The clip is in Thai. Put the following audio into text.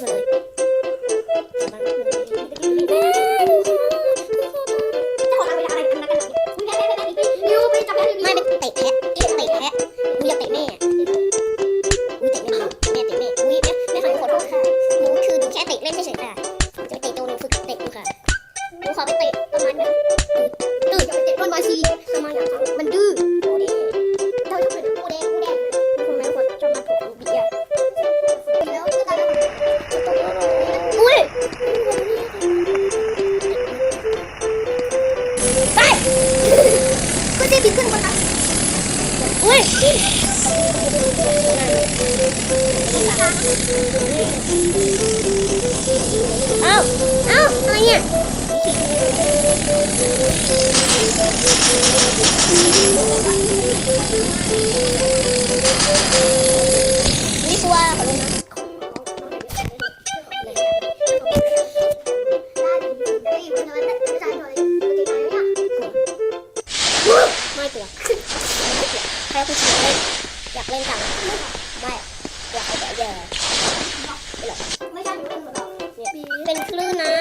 เลยไม่ไปเตะแพะเตะแพะมึงอยากเตะแม่อุ้ยเตะแม่แม่เตะแม่อุ้แม่แม่ขอขอโทค่ะหนูคือหนูแค่เตะเล่นเฉยๆค่จะไปเตะตัวหนูฝึกเตะหนูค่ะหนูขอไปเตะประมาณนี้ตื่นตื่นจะไปเตะบอลบาซีทำไมอะมันดื้อ เอาเอาอะไรเนี่ยนี่ตัวขอลงนะไม่ตัว ให้คุณเล่นอยากเล่นกันไม่อยากเอาแต่เยอะไม่ใช่เป็นคลื่นนะ